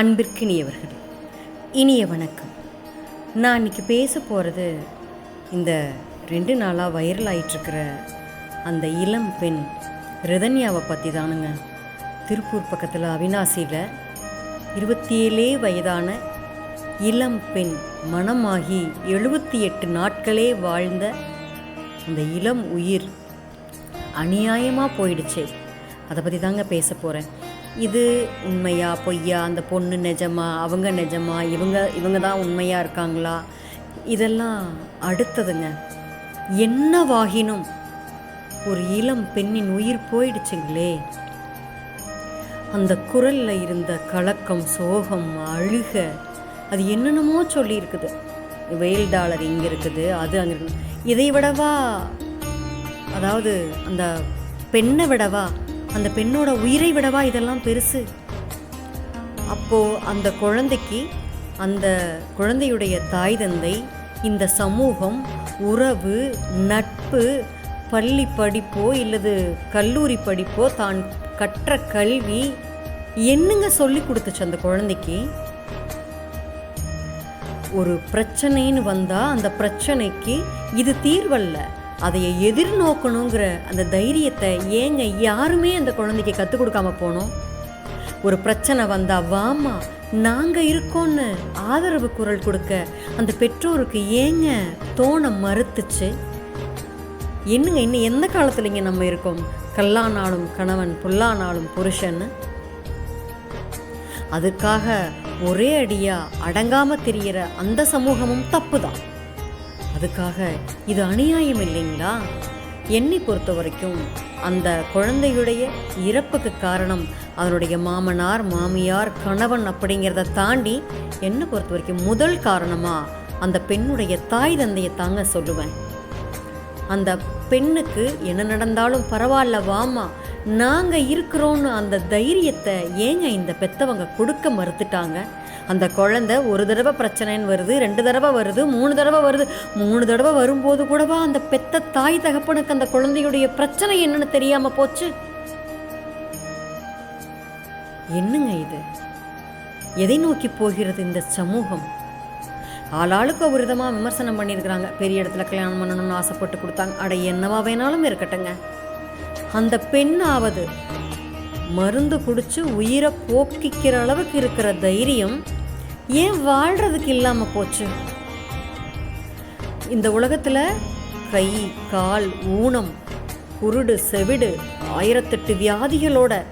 அன்பிற்கினியவர்கள் இனிய வணக்கம். நான் இன்னைக்கு பேச போகிறது இந்த ரெண்டு நாளாக வைரல் ஆகிட்டுருக்கிற அந்த இளம் பெண் ரிதன்யாவை பற்றி தானுங்க திருப்பூர் பக்கத்தில் அவினாசியில் இருபத்தி ஏழே வயதான இளம் பெண் மணமாகி எழுபத்தி எட்டு நாட்களே வாழ்ந்த அந்த இளம் உயிர் அநியாயமாக போயிடுச்சு. அதை பற்றி தாங்க பேச போகிறேன் இது உண்மையா பொய்யா? அந்த பொண்ணு நிஜமா? அவங்க நிஜமா? இவங்க இவங்க தான் உண்மையாக இருக்காங்களா? இதெல்லாம் அடுத்ததுங்க. என்னவாகினும் ஒரு இளம் பெண்ணின் உயிர் போயிடுச்சுங்களே. அந்த குரலில் இருந்த கலக்கம் சோகம் அழுக அது என்னென்னமோ சொல்லியிருக்குது. வெயில் டாலர் இங்கே இருக்குது அது அங்கே இருக்குது இதை விடவா? அதாவது அந்த பெண்ணை விடவா? அந்த பெண்ணோட உயிரை விடவா இதெல்லாம் பெருசு? அப்போது அந்த குழந்தைக்கு அந்த குழந்தையுடைய தாய் தந்தை இந்த சமூகம் உறவு நட்பு பள்ளி படிப்போ இல்லது கல்லூரி படிப்போ தான் கற்ற கல்வி என்னங்க சொல்லி கொடுத்துச்சு அந்த குழந்தைக்கு? ஒரு பிரச்சனைன்னு வந்தால் அந்த பிரச்சனைக்கு இது தீர்வல்ல. அதை எதிர்நோக்கணுங்கிற அந்த தைரியத்தை ஏங்க யாருமே அந்த குழந்தைக்கு கற்றுக் கொடுக்காம போனோம்? ஒரு பிரச்சனை வந்தால் வாமா நாங்கள் இருக்கோன்னு ஆதரவு குரல் கொடுக்க அந்த பெற்றோருக்கு ஏங்க தோண மறுத்துச்சு? என்னங்க இன்னும் எந்த காலத்துலங்க நம்ம இருக்கோம்? கல்லானாலும் கணவன் புல்லானாலும் புருஷன்னு. அதுக்காக ஒரே அடியாக அடங்காமல் தெரிகிற அந்த சமூகமும் தப்பு தான் அதுக்காக இது அநியாயம் இல்லைங்களா என்னை பொறுத்த வரைக்கும் அந்த குழந்தையுடைய இறப்புக்கு காரணம் அதனுடைய மாமனார் மாமியார் கணவன் அப்படிங்கிறத தாண்டி என்னை பொறுத்த வரைக்கும் முதல் காரணமாக அந்த பெண்ணுடைய தாய் தந்தையை தாங்க சொல்லுவேன். அந்த பெண்ணுக்கு என்ன நடந்தாலும் பரவாயில்ல வாமா நாங்கள் இருக்கிறோன்னு அந்த தைரியத்தை ஏங்க இந்த பெத்தவங்க கொடுக்க மறுத்துட்டாங்க? அந்த குழந்தை ஒரு தடவை பிரச்சனைன்னு வருது ரெண்டு தடவை வருது மூணு தடவை வருது. மூணு தடவை வரும்போது கூடவா அந்த பெத்த தாய் தகப்பனுக்கு அந்த குழந்தையுடைய பிரச்சனை என்னன்னு தெரியாம போச்சு? என்னங்க இது? எதை நோக்கி போகிறது இந்த சமூகம்? ஆளாளுக்கு ஒரு விதமாக விமர்சனம் பண்ணியிருக்கிறாங்க. பெரிய இடத்துல கல்யாணம் பண்ணணும்னு ஆசைப்பட்டு கொடுத்தாங்க. அட என்னவா வேணாலும் இருக்கட்டுங்க. அந்த பெண்ணாவது மருந்து குடித்து உயிரை போக்கிக்கிற அளவுக்கு இருக்கிற தைரியம் ஏன் வாழ்கிறதுக்கு இல்லாமல் போச்சு? இந்த உலகத்தில் கை கால் ஊனம் குருடு செவிடு ஆயிரத்தெட்டு வியாதிகளோட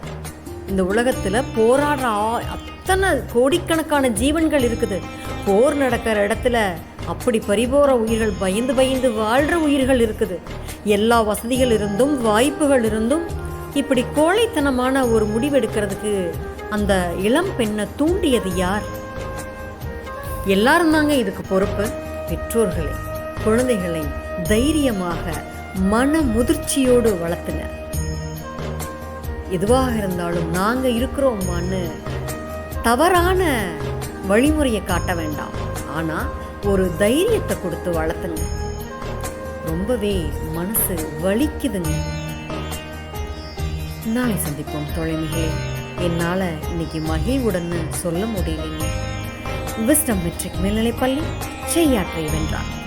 இந்த உலகத்தில் போராடுற ஆ- அத்தனை கோடிக்கணக்கான ஜீவன்கள் இருக்குது. போர் நடக்கிற இடத்துல அப்படி பறிபோகிற உயிர்கள் பயந்து பயந்து வாழ்கிற உயிர்கள் இருக்குது. எல்லா வசதிகள் இருந்தும் வாய்ப்புகள் இருந்தும் இப்படி கோழைத்தனமான ஒரு முடிவெடுக்கிறதுக்கு அந்த இளம் பெண்ணை தூண்டியது யார்? எல்லாரும் தாங்க இதுக்கு பொறுப்பு. பெற்றோர்களை குழந்தைகளை தைரியமாக மன முதிர்ச்சியோடு வளர்த்துங்க எதுவாக இருந்தாலும் நாங்க இருக்கிறோமான்னு தவறான வழிமுறையை காட்ட வேண்டாம். ஆனா ஒரு தைரியத்தை கொடுத்து வளர்த்துங்க. ரொம்பவே மனசு வலிக்குதுங்க. நாளை சந்திப்போம் தொலைமிகளே என்னால் இன்னைக்கு மகிழ்வுடன் சொல்ல முடியலைங்க. விஸ்டம் மெட்ரிக் மேல்நிலைப்பள்ளி செய்யாற்றை வென்றார்.